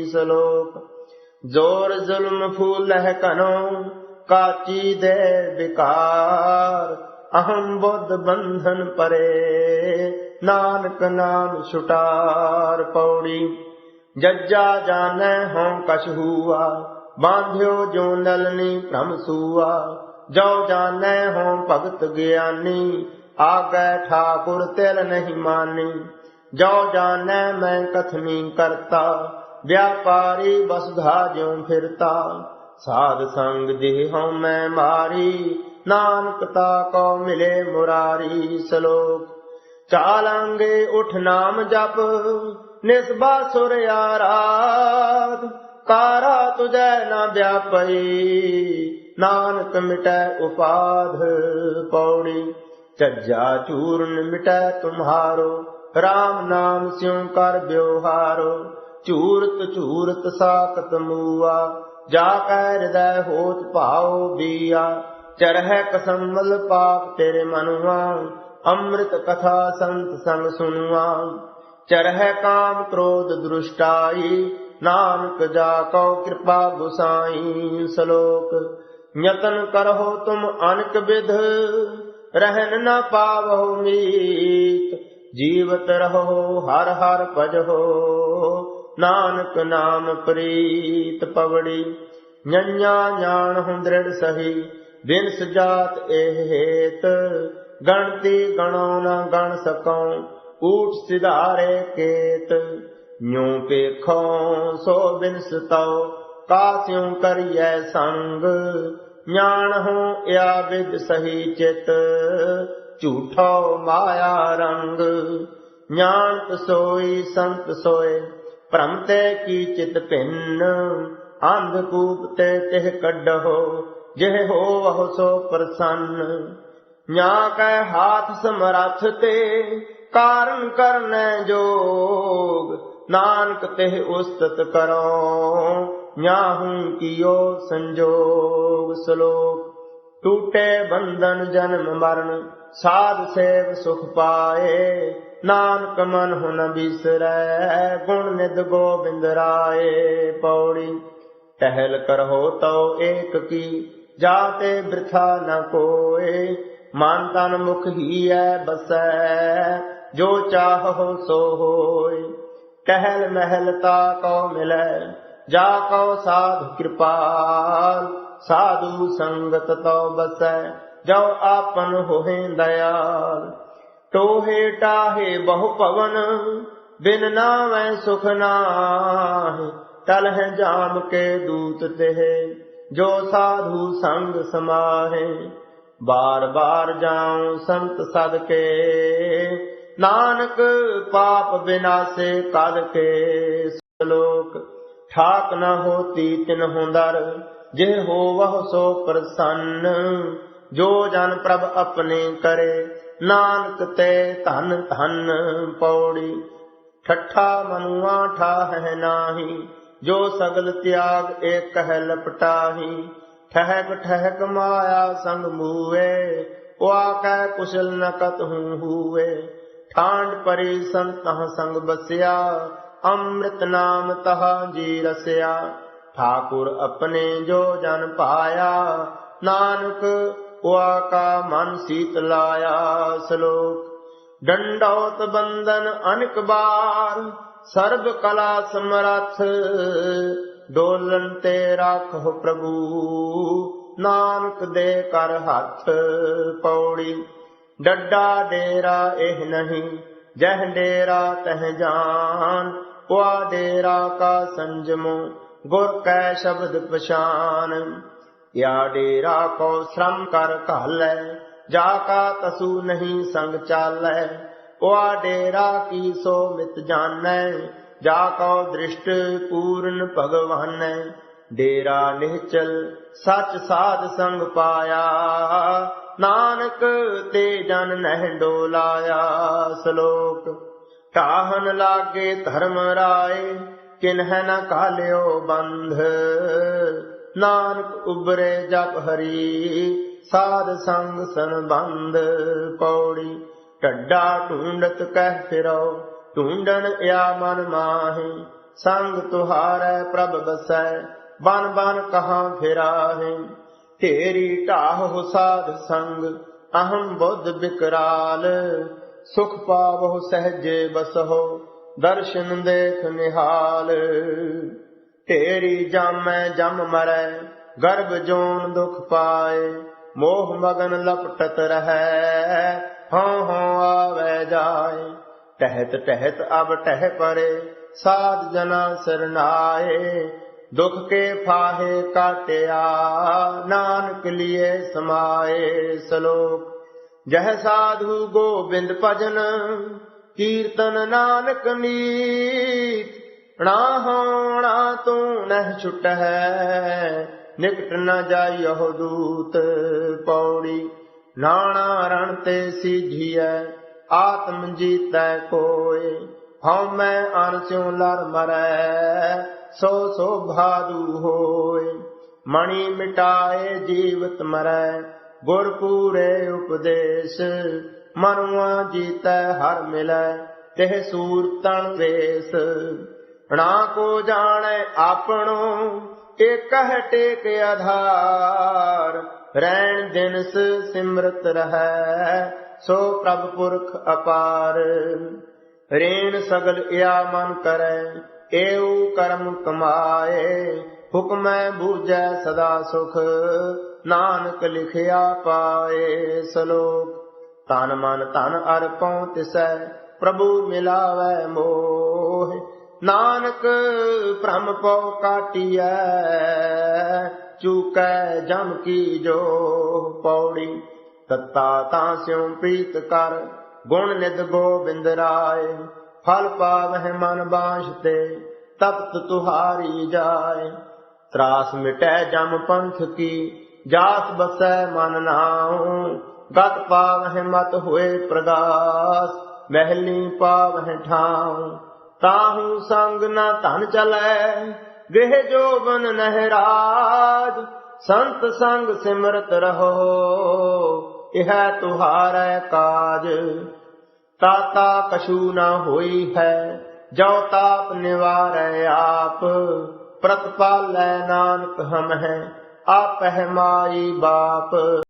ਸਲੋਕ ਜ਼ੋਰ ਜ਼ੁਲਮ ਫੂਲਹਿ ਕਨੋ ਕਾਚੀ ਦੇ ਵਿਕਾਰ। ਅਹੰ ਬੁੱਧ ਬੰਧਨ ਪਰੇ, ਨਾਨਕ ਨਾਮ ਛੁਟਾਰ ਪੌੜੀ। ਜੱਜਾ ਜਾਣੈ ਹਉ ਕਛ ਹੂਆ, ਬਾਂਧਿਓ ਜੋ ਨਲਨੀ ਭ੍ਰਮ ਸੂਆ। ਜੋ ਜਾਣੈ ਹਉ ਭਗਤ ਗਿਆਨੀ, ਆਗੈ ਠਾਕੁਰ ਤਿਲ ਨਹੀਂ ਮਾਨੀ। ਜੋ ਜਾਣੈ ਮੈਂ ਕਥਨੀ ਕਰਤਾ ਵਿਆਪਾਰੀ ਬਸਧਾ ਜਿਉ ਫਿਰਤਾ ਸਾਧ ਸੰਗ ਜਿਹ ਹਉ ਮੈਂ ਮਾਰੀ, ਨਾਨਕ ਤਾ ਕੋ ਮਿਲੇ ਮੁਰਾਰੀ ਸ਼ਲੋਕ। ਚਾਲਾਂਗੇ ਉਠ ਨਾਮ ਜਪ, ਨਿਸਬਾ ਸੁਰ ਆਰਾਧ। ਕਾਰਾ ਤੁਜੈ ਨਾ ਵਿਆਪਈ, ਨਾਨਕ ਮਿਟੈ ਉਪਾਧ ਪੌੜੀ ਚੱਜਾ ਚੂਰਨ ਮਿਟੈ ਤੁਮਹਾਰੋ RAM ਨਾਮ ਸਿਉ ਕਰ ਬਿਵਹਾਰੋ ਝੂਰਤ ਝੂਰਤ ਸਾਖਤ ਮੂਆ ਜਾ ਕੈ ਹਿਰਦੈ ਹੋਤ ਭਾਉ ਬੀਆ। ਚਰਹਿ ਕਸਮਲ ਪਾਪ ਤੇਰੇ ਮਨੁਆ, ਅੰਮ੍ਰਿਤ ਕਥਾ ਸੰਤ ਸੰਗ ਸੁਨੁਆ। ਚਰਹਿ ਕਾਮ ਕ੍ਰੋਧ ਦ੍ਰਿਸ਼ਟਾਈ, ਨਾਨਕ ਜਾ ਕਉ ਕਿਰਪਾ ਗੁਸਾਈ ਸ਼ਲੋਕ। ਯਤਨ ਕਰਹੁ ਤੁਮ ਅਨਕ ਵਿਧ ਰਹਿਨ ਨ ਪਾਵਹੁ ਮੀਤ। ਜੀਵਤ ਰਹੋ ਹਰ ਹਰ ਭਜੋ ਨਾਨਕ ਨਾਮ ਪ੍ਰੀਤ ਪਵੜੀ ਨੰਨਾ ਜਾਣ ਹੁ ਦ੍ਰਿੜ ਸਹੀ ਬਿਨ ਸਜਾਤ ਇਹ ਹੇਤ, ਗਣਤੀ ਗਣੋ ਨਾ ਗਣ ਸਕਉ ਊਟ ਸਿਧਾਰੇ ਕੇਤ, ਨਿਉ ਪੇਖੋ ਸੋ ਬਿਨ ਸਤਉ ਕਾਸਿਉ ਕਰੀਐ ਸੰਗ ஞਾਨ ਹੋ ਇਆ ਵਿਦ ਸਹੀ ਚਿਤ ਝੂਠੋ ਮਾਇਆ ਰੰਗ ඥਾਨ ਸੋਈ ਸੰਤ ਸੋਏ। ਭ੍ਰਮ ਤੇ ਕੀ ਚਿਤ ਭਿੰਨ, ਅੰਧ ਕੂਪ ਤੇ ਤਿਹ ਕੱਢੋ ਜਿਹ ਹੋਵਹੁ ਸੋ ਪ੍ਰਸੰਨ। ਨਿਆ ਕੈ ਹਾਥ ਸਮਰਥ ਤੇ, ਕਾਰਨ ਕਰਨੈ ਜੋਗ, ਨਾਨਕ ਤਿਹ ਉਸਤਤ ਕਰੋ ਨਿਆਹੂ ਕੀਓ ਸੰਜੋਗ ਸ਼ਲੋਕ। ਟੂਟੇ ਬੰਧਨ ਜਨਮ ਮਰਨ, ਸਾਧ ਸੇਵ ਸੁਖ ਪਾਏ। ਨਾਨਕ ਮਨ ਹੁ ਨ ਬਿਸਰੈ, ਗੁਣ ਨਿਦ ਗੋਬਿੰਦ ਰਾਏ। ਪੌੜੀ, ਟਹਿਲ ਕਰੋ ਤਉ ਏਕ ਕੀ, ਜਾਤੇ ਬ੍ਰਿਥਾ ਨ ਕੋਏ। ਮਨ ਤਨ ਮੁਖ ਹੀ ਐ ਬਸੈ, ਜੋ ਚਾਹੋ ਸੋ ਹੋਏ। ਟਹਿਲ ਮਹਿਲ ਤਾ ਕਉ ਮਿਲੈ, ਜਾ ਕਉ ਸਾਧ ਕਿਰਪਾਲ। ਸਾਧੂ ਸੰਗਤ ਤਉ ਬਸੈ ਜੋ ਆਪਨ ਹੋਹੇ ਦਇਆਲ। ਟੋਹੇ ਟਾਹੇ ਬਹੁ ਪਵਨ ਬਿਨ ਨਾਵੈ ਸੁਖ ਨਾਹਿ। ਤਲ ਹੈ ਜਾਮ ਕੇ ਦੂਤ ਤੇ ਜੋ ਸਾਧੂ ਸੰਗ ਸਮਾਹੇ। ਬਾਰ ਬਾਰ ਜਾਉ ਸੰਤ ਸਦਕੇ, ਨਾਨਕ ਪਾਪ ਬਿਨਾਸੇ ਕਦ ਕੇ। ਸ਼ਲੋਕ, ਠਾਕ ਨਾ ਹੋਤੀ ਤਿਨ ਹੁੰਦਰ ਜੇ ਹੋਵਹੁ ਸੋ ਪ੍ਰਸੰਨ, ਜੋ ਜਨ ਪ੍ਰਭ ਆਪਣੇ ਕਰੇ, ਨਾਨਕ ਤੇ ਧਨ ਧਨ ਪੌੜੀ। ਠੱਠਾ ਮਨੁਆ ਠਾਹੈ ਨਾਹੀ, ਜੋ ਸਗਲ ਤਿਆਗ ਏਕ ਹੈ ਲਪਟਾਹੀ। ਠਹਿਕ ਠਹਿਕ ਮਾਇਆ ਸੰਗ ਮੂਏ ਉਆ ਕੈ ਕੁਸ਼ਲ ਨਕਤ ਕਤ ਹੂੰ ਹੂਏ ਠਾਂਡ ਪਰੀ ਸੰਤਹ ਸੰਗ ਬਸਿਆ, ਅੰਮ੍ਰਿਤ ਨਾਮ ਤਹਾ ਜੀ ਰਸਿਆ। ਠਾਕੁਰ ਆਪਣੇ ਜੋ ਜਨ ਪਾਇਆ, ਨਾਨਕ ਉਆ ਕਾ ਮਨ ਸੀਤ ਲਾਇਆ। ਸ਼ਲੋਕ, ਡੰਡੌਤ ਬੰਦਨ ਅਨਕ ਬਾਰ, ਸਰਬ ਕਲਾ ਸਮਰੱਥ, ਡੋਲਨ ਤੇ ਰਾਖੋ ਪ੍ਰਭੂ। ਨਾਨਕ ਦੇ ਕਰ ਹੱਥ ਪੌੜੀ, ਡੱਡਾ ਡੇਰਾ ਇਹ ਨਹੀਂ, ਜਹ ਡੇਰਾ ਤਹ ਜਾਨ। ਉਆ ਡੇਰਾ ਕਾ ਸੰਜਮੋ, ਗੁਰ ਕੈ ਸ਼ਬਦ ਪਛਾਨ। ਯਾ ਡੇਰਾ ਕੋ ਸ਼ਰਮ ਕਰ ਘਾਲੈ, ਜਾ ਕਾ ਤਸੂ ਨਹੀਂ ਸੰਗ ਚਾਲੈ। ਉਆ ਡੇਰਾ ਕੀ ਸੋ ਮਿਤ ਜਾਣੈ, ਜਾ ਕਉ ਦ੍ਰਿਸ਼ਟ ਪੂਰਨ ਭਗਵਾਨੈ। ਡੇਰਾ ਨਿਹਚਲ ਸਚ ਸਾਧ ਸੰਗ ਪਾਇਆ, ਨਾਨਕ ਤੇ ਜਨ ਨਹਿ ਡੋਲਾਇਆ। ਸ਼ਲੋਕ ਢਾਹਨ ਲਾਗੇ ਧਰਮ ਰਾਏ, ਕਿਨਹਿ ਨ ਕਾਲਿਓ ਬੰਧ। ਨਾਨਕ ਉਬਰੇ ਜਪ ਹਰੀ, ਸਾਧ ਸੰਗ ਸੰਬੰਧ। ਪੌੜੀ ਟੱਡਾ ਢੂੰਡਤ ਕਹਿ ਫਿਰੋ, ਢੂੰਡਣ ਆ ਮਨ ਮਾਹੀ। ਸੰਗ ਤੁਹਾਰੈ ਪ੍ਰਭ ਬਸੈ ਬਨ ਬਨ ਕਹਾਂ ਫਿਰਾਹੇ। ਢੇਰੀ ਢਾਹੁ ਸਾਧ ਸੰਗ, ਅਹੰ ਬੁੱਧ ਬਿਕਰਾਲ। ਸੁਖ ਪਾਵਹੁ ਸਹਜੇ ਬਸਹੁ ਦਰਸ਼ਨ ਦੇਖ ਨਿਹਾਲ। ਢੇਰੀ ਜਾਮੈ ਜਮ ਮਰੈ, ਗਰਭ ਜੋਨ ਦੁਖ ਪਾਏ, ਮੋਹ ਮਗਨ ਲਪਟਤ ਰਹੈ। ਹਉ ਹਉ ਆਵੈ ਜਾਏ, ਟਹਿਤ ਟਹਿਤ ਅਬ ਟਹਿ ਪਰੇ, ਸਾਧ ਜਨਾ ਸਰਨਾਏ। ਦੁਖ ਕੇ ਫਾਹੇ ਕਾਟਿਆ, ਨਾਨਕ ਲਿਏ ਸਮਾਏ, ਸ਼ਲੋਕ ਜਹ ਸਾਧੂ ਗੋਬਿੰਦ ਭਜਨ, ਕੀਰਤਨ ਨਾਨਕ ਨੀਤ। ਨਾ ਹੋਣਾ ਤੂੰ ਨਹਿ ਛੁਟ ਹੈ ਨਿਕਟ ਨ ਜਾਈਹੁ ਦੂਤ ਪੌੜੀ। ਨਾਣਾ ਰਣ ਤੇ ਸੀਧੀਐ ਆਤਮ ਜੀਤੈ ਕੋਏ। ਹਉ ਮੈਂ ਅਨ ਸਿਉ ਲਰ ਮਰੈ, ਸੋ ਸੋ ਭਾਦੂ ਹੋਏ। ਮਣੀ ਮਿਟਾਏ ਜੀਵਤ ਮਰੈ। ਗੁਰ ਪੂਰੇ ਉਪਦੇਸ਼, ਮਨੁਆ ਜੀਤੈ ਹਰ ਮਿਲੈ, ਤਿਹ ਸੂਰ ਵੇਸ। ਨਾ ਕੋ ਜਾਣੈ ਆਪਣੋ, ਏਕਹ ਟੇਕ ਆਧਾਰ। ਰਹਿਣ ਦਿਨਸ ਸਿਮਰਤ ਰਹੈ, ਸੋ ਪ੍ਰਭ ਪੁਰਖ ਅਪਾਰ। ਰੇਣ ਸਗਲ ਇਆ ਮਨ ਕਰੈ, ਏਉ ਕਰਮ ਕਮਾਏ, ਹੁਕਮੈ ਬੂਝੈ ਸਦਾ ਸੁਖ। ਨਾਨਕ ਲਿਖਿਆ ਪਾਏ ਸ਼ਲੋਕ, ਤਨ ਮਨ ਧਨ ਅਰਪਉ ਤਿਸੈ, ਪ੍ਰਭੂ ਮਿਲਾਵੈ ਮੋਹ। ਨਾਨਕ ਭ੍ਰਮ ਪਉ ਕਾਟਿਐ, ਚੂਕੈ ਜਮ ਕੀ ਜੋ ਪੌੜੀ। ਤਤਾ ਤਾਂ ਸਿਉ ਪ੍ਰੀਤ ਕਰ, ਗੁਣ ਨਿਧ ਗੋਬਿੰਦ ਰਾਏ। ਫਲ ਪਾਵਹਿ ਮਨ ਬਾਸ਼ ਤੇ, ਤਪਤ ਤੁਹਾਰੀ ਜਾਏ। ਤਰਾਸ ਮਿਟੈ ਜਮ ਪੰਥ ਕੀ ਜਾਸ ਬਸੈ ਮਨ ਨਾਉ, ਗਤ ਪਾਵਹਿ ਮਤ ਹੋਏ ਪ੍ਰਗਾਸ, ਮਹਿਲੀ ਪਾਵਹਿ ਠਾਉ। ਤਾਹੂ ਸੰਗ ਨਾ ਧਨ ਚਲੈ, ਵਿਹ ਜੋਬਨ ਨਹਿਰਾਜ, ਸੰਤ ਸੰਗ ਸਿਮਰਤ ਰਹੋ, ਇਹ ਤੁਹਾਰੈ ਕਾਜ। ਤਾਤਾ ਕਛੂ ਨਾ ਹੋਈ ਹੈ ਜੋ ਤਾਪ ਨਿਵਾਰੈ ਆਪ, ਪ੍ਰਤਪਾਲੈ ਨਾਨਕ ਹਮ ਹੈ। ਆਪਹਿ ਮਾਈ ਬਾਪ।